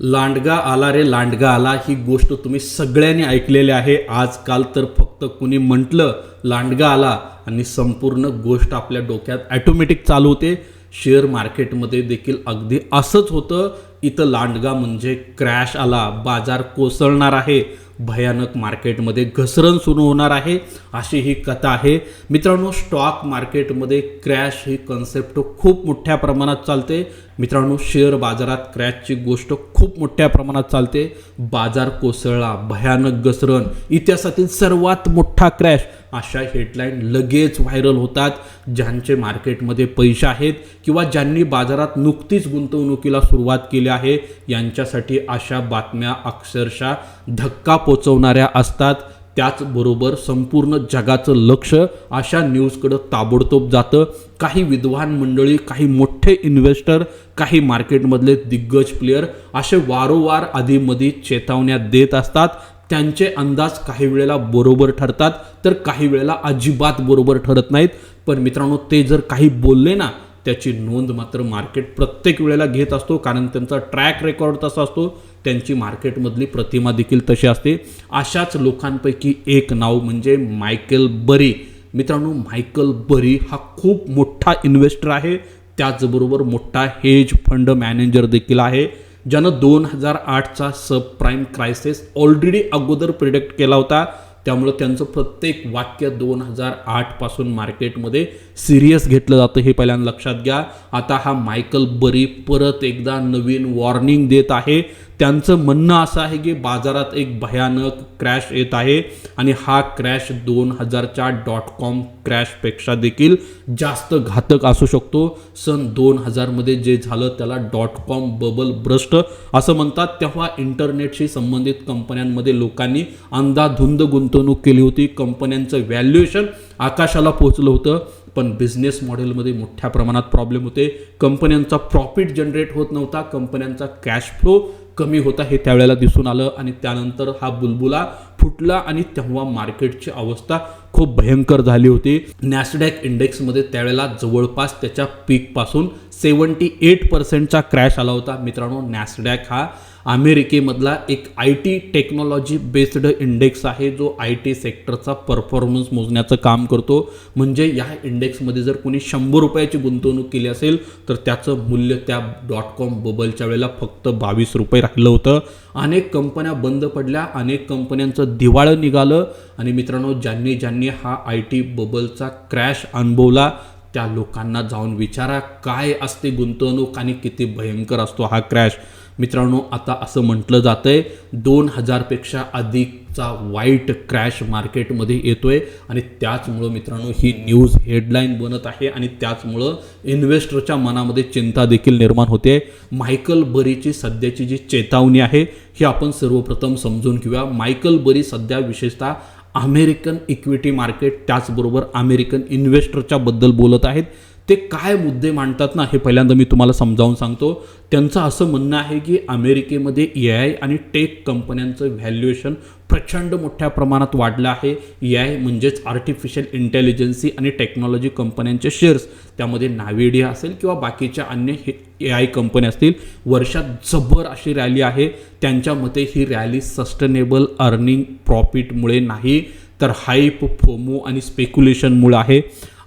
लांडगा आला रे लांडगा आला ही गोष्ट तुम्ही सगळ्यांनी ऐकलेली आहे. आजकाल तर फक्त कुणी म्हटलं लांडगा आला आणि संपूर्ण गोष्ट आपल्या डोक्यात ॲटोमॅटिक चालू होते. शेअर मार्केटमध्ये देखील अगदी असंच होतं. इथं लांडगा म्हणजे क्रॅश आला बाजार कोसळणार आहे. भयानक मार्केटमध्ये घसरण सुरू होणार आहे. अशी ही कथा आहे. मित्रांनो स्टॉक मार्केटमध्ये क्रॅश ही कन्सेप्ट खूप मोठ्या प्रमाणात चालते. मित्रांनो शेअर बाजारात क्रॅशची गोष्ट खूप मोठ्या प्रमाणात चालते. बाजार कोसळला भयानक घसरण. इतिहासातील सर्वात मोठा क्रॅश अशा हेडलाईन लगेच व्हायरल होतात ज्यांचे मार्केटमध्ये पैसे आहेत किंवा ज्यांनी बाजारात नुकतीच गुंतवणुकीला सुरुवात केली आहे यांच्यासाठी अशा बातम्या अक्षरशः धक्का पोचवणाऱ्या असतात. त्याचबरोबर संपूर्ण जगाचं लक्ष अशा न्यूजकडं ताबडतोब जातं. काही विद्वान मंडळी काही मोठे इन्व्हेस्टर काही मार्केटमधले दिग्गज प्लेयर असे वारंवार आधीमध्ये चेतावण्या देत असतात. त्यांचे अंदाज काही वेळेला बरोबर ठरतात तर काही वेळेला अजिबात बरोबर ठरत नाहीत. पण मित्रांनो ते जर काही बोलले ना त्याची नोंद मात्र मार्केट प्रत्येक वेळेला घेत असतो कारण त्यांचा ट्रॅक रेकॉर्ड तसा असतो. त्यांची मार्केटमधली प्रतिमा देखील तशी असते. अशाच लोकांपैकी एक नाव म्हणजे मायकेल बरी. मित्रांनो मायकल बरी हा खूप मोठा इन्व्हेस्टर आहे. त्याचबरोबर मोठा हेज फंड मॅनेजर देखील आहे. ज्यानं दोन हजार आठचा सब प्राईम क्रायसिस ऑलरेडी अगोदर प्रिडिक्ट केला होता. त्यामुळं त्यांचं प्रत्येक वाक्य दोन हजार आठपासून मार्केटमध्ये सिरियस घेतलं जातं हे पहिल्यांदा लक्षात घ्या. आता हा मायकल बरी परत एकदा नवीन वॉर्निंग देत आहे. त्यांचं म्हणणं असं आहे की बाजारात एक भयानक क्रॅश येत आहे आणि हा क्रॅश दोन हजारच्या डॉट कॉम क्रॅशपेक्षा देखील जास्त घातक असू शकतो. सन दोन हजारमध्ये जे झालं त्याला डॉट कॉम बबल ब्रस्ट असं म्हणतात. तेव्हा इंटरनेटशी संबंधित कंपन्यांमध्ये लोकांनी अंधाधुंद गुंतवणूक केली होती कंपन्यांचं व्हॅल्युएशन आकाशाला पोहोचलं होतं पण बिझनेस मॉडेलमध्ये मोठ्या प्रमाणात प्रॉब्लेम होते. कंपन्यांचा प्रॉफिट जनरेट होत नव्हता कंपन्यांचा कॅश फ्लो कमी होता हे त्यावेळेला दिसून आलं आणि त्यानंतर हा बुलबुला फुटला आणि तेव्हा मार्केटची अवस्था खूप भयंकर झाली होती. नॅसडॅक इंडेक्समध्ये त्यावेळेला जवळपास त्याच्या पीकपासून सेवन्टी एट पर्सेंटचा क्रॅश आला होता. मित्रांनो नॅसडॅक हा अमेरिकेमधला एक I T technology based index आहे जो आय टी सेक्टरचा परफॉर्मन्स मोजण्याचं काम करतो. म्हणजे या इंडेक्समध्ये जर कोणी शंभर रुपयाची गुंतवणूक केली असेल तर त्याचं मूल्य त्या डॉट कॉम बबलच्या वेळेला फक्त बावीस रुपये राहिलं होतं. अनेक कंपन्या बंद पडल्या अनेक कंपन्यांचं दिवाळं निघालं. आणि मित्रांनो ज्यांनी ज्यांनी हा आय टी बबलचा क्रॅश अनुभवला त्या लोकांना जाऊन विचारा काय असते गुंतवणूक आणि किती भयंकर असतो हा क्रॅश. मित्रांनो आता असं म्हटलं जातं आहे दोन हजारपेक्षा अधिकचा वाईट क्रॅश मार्केटमध्ये येतो आहे आणि त्याचमुळं मित्रांनो ही न्यूज हेडलाईन बनत आहे आणि त्याचमुळं इन्व्हेस्टरच्या मनामध्ये चिंता देखील निर्माण होते. मायकल बरीची सध्याची जी चेतावणी आहे ही आपण सर्वप्रथम समजून घेऊया. मायकल बरी सध्या विशेषतः अमेरिकन इक्विटी मार्केट त्याचबरोबर अमेरिकन इन्व्हेस्टरच्या बद्दल बोलत आहेत. ते काय मुद्दे मांडतात ना हे पहिल्यांदा मी तुम्हाला समजावून सांगतो. त्यांचं असं म्हणणं आहे की अमेरिकेमध्ये ए आय आणि टेक कंपन्यांचं व्हॅल्युएशन प्रचंड मोठ्या प्रमाणात वाढलं आहे. ए आय म्हणजेच आर्टिफिशियल इंटेलिजन्सी आणि टेक्नॉलॉजी कंपन्यांचे शेअर्स त्यामध्ये नाविडिया असेल किंवा बाकीच्या अन्य हे ए आय कंपन्या असतील वर्षात जबर अशी रॅली आहे. त्यांच्या मते ही रॅली सस्टेनेबल अर्निंग प्रॉफिटमुळे नाही तर हाईप फोमो आणि स्पेक्युलेशनमुळे आहे.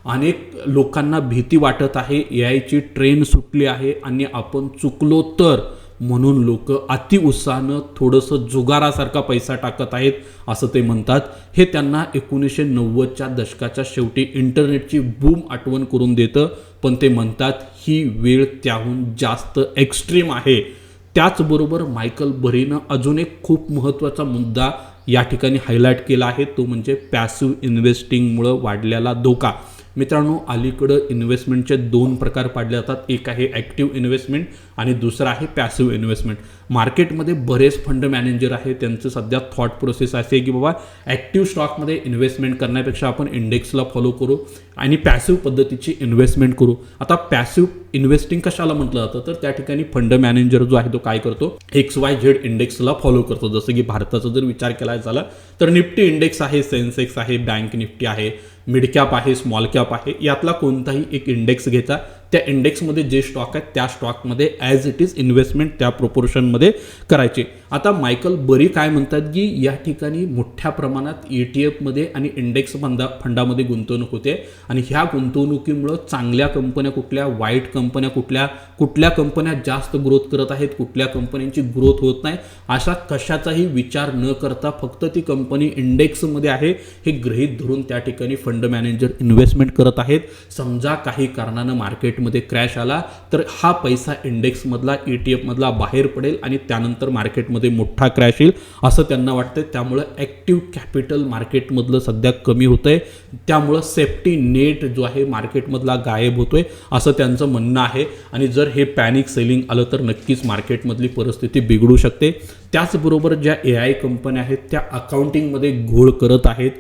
अनेक लोकांना भीती वाटत आहे. ए आयची ट्रेन सुटली आहे आणि आपण चुकलो तर? म्हणून लोक अतिउत्साहानं थोडंसं जुगारासारखा पैसा टाकत आहेत असं ते म्हणतात. हे त्यांना एकोणीसशे नव्वदच्या दशकाच्या शेवटी इंटरनेटची बूम आठवण करून देतं. पण ते म्हणतात ही वेळ त्याहून जास्त एक्स्ट्रीम आहे. त्याचबरोबर मायकल बरीनं अजून एक खूप महत्त्वाचा मुद्दा या ठिकाणी हायलाईट केला आहे. तो म्हणजे पॅसिव्ह इन्व्हेस्टिंगमुळं वाढलेला धोका. मित्रांनो अलीकडं इन्व्हेस्टमेंटचे दोन प्रकार पाडले जातात. एक आहे ॲक्टिव्ह इन्व्हेस्टमेंट आणि दुसरं आहे पॅसिव्ह इन्व्हेस्टमेंट मार्केटमध्ये बरेच फंड मॅनेजर आहे त्यांचं सध्या थॉट प्रोसेस असे की बाबा ॲक्टिव्ह स्टॉकमध्ये इन्व्हेस्टमेंट करण्यापेक्षा आपण इंडेक्सला फॉलो करू आणि पॅसिव्ह पद्धतीची इन्व्हेस्टमेंट करू. आता पॅसिव्ह इन्व्हेस्टिंग कशाला म्हटलं जातं? तर त्या ठिकाणी फंड मॅनेजर जो आहे तो काय करतो? एक्स वाय झेड इंडेक्सला फॉलो करतो. जसं की भारताचा जर विचार केला झाला तर निफ्टी इंडेक्स आहे सेन्सेक्स आहे बँक निफ्टी आहे. मिड कॅप आहे स्मॉल कॅप आहे यातला कोणताही एक इंडेक्स घेता. त्या इंडेक्समध्ये जे स्टॉक आहेत त्या स्टॉकमध्ये ॲज इट इज इन्व्हेस्टमेंट त्या प्रोपोर्शनमध्ये करायचे. आता मायकल बरी काय म्हणतात की या ठिकाणी मोठ्या प्रमाणात ई टी एफमध्ये आणि इंडेक्स फंदा फंडामध्ये गुंतवणूक होते. आणि ह्या गुंतवणुकीमुळं चांगल्या कंपन्या कुठल्या वाईट कंपन्या कुठल्या कुठल्या कंपन्या जास्त ग्रोथ करत आहेत कुठल्या कंपन्यांची ग्रोथ होत नाही अशा कशाचाही विचार न करता फक्त ती कंपनी इंडेक्समध्ये आहे हे गृहीत धरून त्या ठिकाणी फंड मॅनेजर इन्व्हेस्टमेंट करत आहेत. समजा काही कारणानं मार्केटमध्ये क्रॅश आला तर हा पैसा इंडेक्समधला ई टी एफमधला बाहेर पडेल आणि त्यानंतर मार्केटमध्ये मोठा क्रॅश येईल असं त्यांना वाटतं त्यामुळं ॲक्टिव्ह कॅपिटल मार्केटमधलं सध्या कमी होतं आहे त्यामुळं सेफ्टी नेट जो आहे मार्केटमधला गायब होतोय असं त्यांचं म्हणणं आहे. आणि जर हे पॅनिक सेलिंग आलं तर नक्कीच मार्केटमधली परिस्थिती बिघडू शकते. त्याचबरोबर ज्या ए आय कंपन्या आहेत त्या अकाउंटिंगमध्ये घोळ करत आहेत.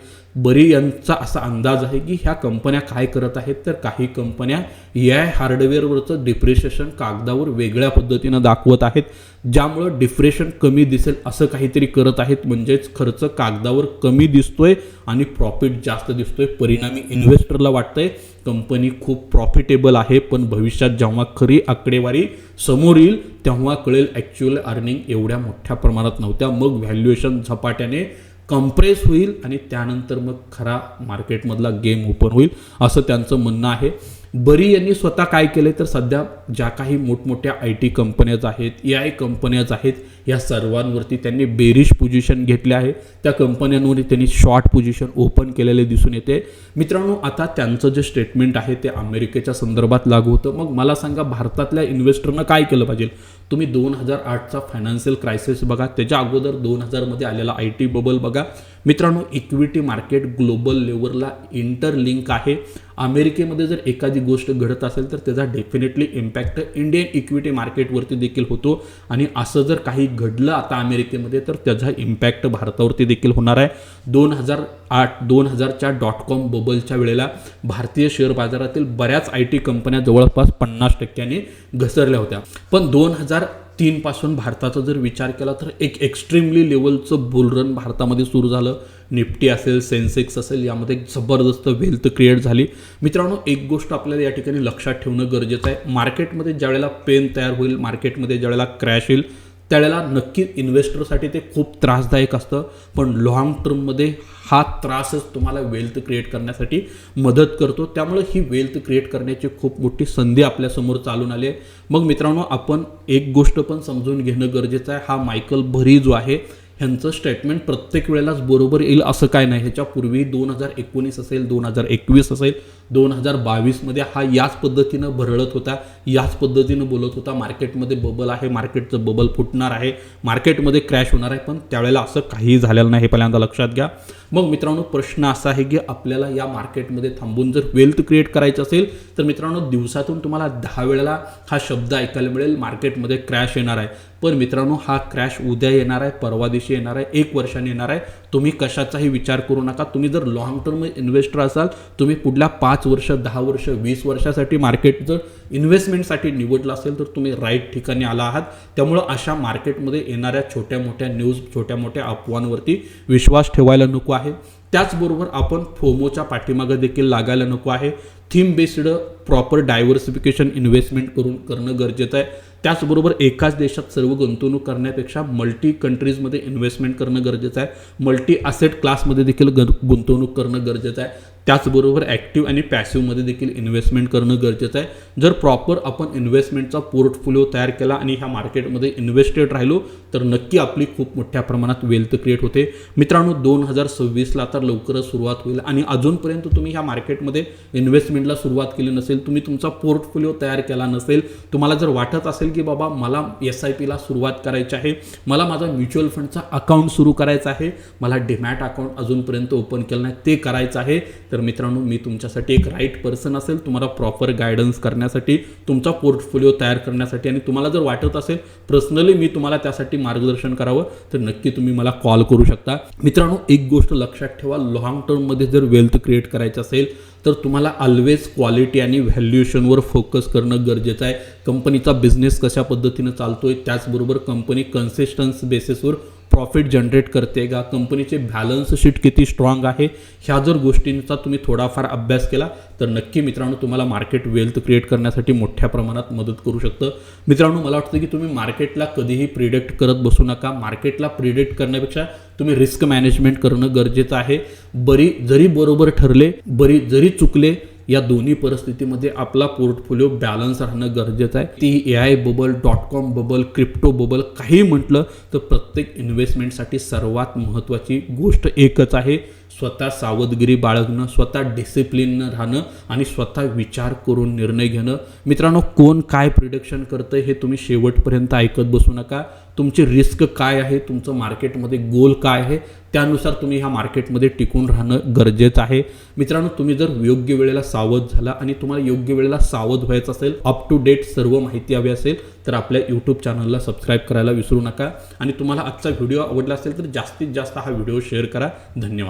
बरी यांचा असा अंदाज आहे की ह्या कंपन्या काय करत आहेत तर काही कंपन्या या आय हार्डवेअरवरचं डिप्रिशिएशन कागदावर वेगळ्या पद्धतीनं दाखवत आहेत ज्यामुळं डिप्रेशन कमी दिसेल असं काहीतरी करत आहेत. म्हणजेच खर्च कागदावर कमी दिसतोय आणि प्रॉफिट जास्त दिसतोय. परिणामी इन्व्हेस्टरला वाटतंय कंपनी खूप प्रॉफिटेबल आहे पण भविष्यात जेव्हा खरी आकडेवारी समोर येईल तेव्हा कळेल ॲक्च्युअल अर्निंग एवढ्या मोठ्या प्रमाणात नव्हत्या. मग व्हॅल्युएशन झपाट्याने कम्प्रेस होईल आणि त्यानंतर मग खरा मार्केटमधला गेम ओपन होईल असं त्यांचं म्हणणं आहे. बरी यांनी स्वतः काय केले तर सध्या ज्या काही मोठमोठ्या आय टी कंपन्याज आहेत ए आय कंपन्याज आहेत या सर्वांवरती त्यांनी बेरिश पोझिशन घेतले आहे. त्या कंपन्यांवर त्यांनी शॉर्ट पोझिशन ओपन केलेले दिसून येते. मित्रांनो आता त्यांचं जे स्टेटमेंट आहे ते अमेरिकेच्या संदर्भात लागू होतं. मग मला सांगा भारतातल्या इन्व्हेस्टरनं काय केलं पाहिजे? तुम्ही दोन हजार आठचा फायनान्शियल क्रायसिस बघा. त्याच्या अगोदर दोन हजारमध्ये आलेला आय टी बबल बघा. मित्रांनो इक्विटी मार्केट ग्लोबल लेवलला इंटरलिंक आहे. अमेरिकेमध्ये जर एखादी गोष्ट घडत असेल तर त्याचा डेफिनेटली इम्पॅक्ट इंडियन इक्विटी मार्केटवरती देखील होतो. आणि असं जर काही घडलं आता अमेरिकेमध्ये तर त्याचा इम्पॅक्ट भारतावरती देखील होणार आहे. दोन हजार आठ दोन हजारच्या डॉट कॉम बबलच्या वेळेला भारतीय शेअर बाजारातील बऱ्याच आय टी कंपन्या जवळपास पन्नास टक्क्यांनी घसरल्या होत्या. पण दोन हजार तीनपासून भारताचा जर विचार केला तर एक एक्स्ट्रीमली लेवलचं बुलरन भारतामध्ये सुरू झालं. निफ्टी असेल सेन्सेक्स असेल यामध्ये एक जबरदस्त वेल्थ क्रिएट झाली. मित्रांनो एक गोष्ट आपल्याला या ठिकाणी लक्षात ठेवणं गरजेचं आहे. मार्केटमध्ये ज्यावेळेला पेन तयार होईल मार्केटमध्ये ज्यावेळेला क्रॅश येईल त्यावेळेला नक्की इन्व्हेस्टरसाठी ते खूप त्रासदायक असतं. पण लाँग टर्ममध्ये हा त्रासच तुम्हाला वेल्थ क्रिएट करण्यासाठी मदत करतो. त्यामुळे ही वेल्थ क्रिएट करण्याची खूप मोठी संधी आपल्यासमोर चालून आली आहे. मग मित्रांनो आपण एक गोष्ट पण समजून घेणं गरजेचं आहे. हा मायकल भरी जो आहे ह्यांचं स्टेटमेंट प्रत्येक वेळेलाच बरोबर येईल असं काय नाही. ह्याच्यापूर्वी दोन हजार एकोणीस असेल दोन हजार एकवीस असेल दोन हजार बावीसमध्ये हा याच पद्धतीनं भरळत होता याच पद्धतीनं बोलत होता. मार्केटमध्ये बबल आहे मार्केटचं बबल फुटणार आहे मार्केटमध्ये क्रॅश होणार आहे पण त्यावेळेला असं काहीही झालेलं नाही हे पहिल्यांदा लक्षात घ्या. मग मित्रांनो प्रश्न असा आहे की आपल्याला या मार्केटमध्ये थांबून जर वेल्थ क्रिएट करायचं असेल तर मित्रांनो दिवसातून तुम्हाला दहा वेळेला हा शब्द ऐकायला मिळेल मार्केटमध्ये क्रॅश येणार आहे. पण मित्रांनो हा क्रॅश उद्या येणार आहे परवा दिवशी येणार आहे एक वर्षाने येणार आहे. तुम्ही कशाचाही विचार करू नका. तुम्ही जर लॉंग टर्म इन्व्हेस्टर असाल तुम्ही पुढल्या पाच पाच वर्ष दहा वर्ष वीस वर्षासाठी मार्केट जर इन्व्हेस्टमेंटसाठी निवडलं असेल तर तुम्ही राईट ठिकाणी आला आहात. त्यामुळं अशा मार्केटमध्ये येणाऱ्या छोट्या मोठ्या न्यूज छोट्या मोठ्या अफवांवरती विश्वास ठेवायला नको आहे. त्याचबरोबर आपण फोमोच्या पाठीमागं देखील लागायला नको आहे. Theme based proper diversification investment करून करणं गरजेचं आहे. त्याचबरोबर एकाच देशात सर्व गुंतवणूक करण्यापेक्षा मल्टी कंट्रीजमध्ये इन्व्हेस्टमेंट करणं गरजेचं आहे. मल्टी असेट क्लासमध्ये देखील ग गुंतवणूक करणं गरजेचं आहे. त्याचबरोबर ॲक्टिव्ह आणि पॅसिव्हमध्ये देखील इन्व्हेस्टमेंट करणं गरजेचं आहे. जर प्रॉपर आपण इन्व्हेस्टमेंटचा पोर्टफोलिओ तयार केला आणि ह्या मार्केटमध्ये इन्व्हेस्टेड राहिलो तर नक्की आपली खूप मोठ्या प्रमाणात वेल्थ क्रिएट होते. मित्रांनो दोन हजार सव्वीसला तर लवकरच सुरुवात होईल आणि अजूनपर्यंत तुम्ही ह्या मार्केटमध्ये इन्व्हेस्टमेंटला सुरुवात केली नसेल तुम्ही तुमचा पोर्टफोलिओ तयार केला नसेल तुम्हाला जर वाटत असेल की बाबा मला एस आय पीला सुरुवात करायची आहे मला माझा म्युच्युअल फंडचा अकाउंट सुरू करायचा आहे मला डिमॅट अकाउंट अजूनपर्यंत ओपन केलं नाही ते करायचं आहे तर तर मित्रांनो मी तुमच्यासाठी एक राईट पर्सन असेल तुम्हाला प्रॉपर गायडन्स करण्यासाठी तुमचा पोर्टफोलिओ तयार करण्यासाठी आणि तुम्हाला जर वाटत असेल पर्सनली मी तुम्हाला त्यासाठी मार्गदर्शन करावं तर नक्की तुम्ही मला कॉल करू शकता. मित्रांनो एक गोष्ट लक्षात ठेवा लॉंग टर्ममध्ये जर वेल्थ क्रिएट करायचं असेल तर तुम्हाला ऑलवेज क्वालिटी आणि व्हॅल्युएशनवर फोकस करणं गरजेचं आहे. कंपनीचा बिझनेस कशा पद्धतीनं चालतो आहे त्याचबरोबर कंपनी कन्सिस्टन्स बेसिसवर प्रॉफिट जनरेट करते का? कंपनीचे बॅलन्स शीट किती स्ट्रॉंग आहे? ह्या जर गोष्टींचा तुम्ही थोडाफार अभ्यास केला तर नक्की मित्रांनो तुम्हाला मार्केट वेल्थ क्रिएट करण्यासाठी मोठ्या प्रमाणात मदत करू शकतं. मित्रांनो मला वाटतं की तुम्ही मार्केटला कधीही प्रिडिक्ट करत बसू नका. मार्केटला प्रिडिक्ट करण्यापेक्षा तुम्ही रिस्क मॅनेजमेंट करणं गरजेचं आहे. बरी जरी बरोबर ठरले बरी जरी चुकले या दोन्ही परिस्थितीमध्ये आपला पोर्टफोलिओ बॅलन्स राहणं गरजेचं आहे. ती A I bubble dot com bubble crypto bubble काही म्हटलं तर प्रत्येक इन्व्हेस्टमेंटसाठी सर्वात महत्त्वाची गोष्ट एकच आहे. स्वतः सावधगिरी बाळगणं स्वतः डिसिप्लिननं राहणं आणि स्वतः विचार करून निर्णय घेणं. मित्रांनो कोण काय प्रिडक्शन करतं हे तुम्ही शेवटपर्यंत ऐकत बसू नका. तुमची रिस्क काय आहे? तुमचं मार्केटमध्ये गोल काय आहे? त्यानुसार तुम्ही ह्या मार्केटमध्ये टिकून राहणं गरजेचं आहे. मित्रांनो तुम्ही जर योग्य वेळेला सावध झाला आणि तुम्हाला योग्य वेळेला सावध व्हायचं असेल अप टू डेट सर्व माहिती हवी असेल तर आपल्या यूट्यूब चॅनलला सबस्क्राईब करायला विसरू नका. आणि तुम्हाला आजचा व्हिडिओ आवडला असेल तर जास्तीत जास्त हा व्हिडिओ शेअर करा. धन्यवाद.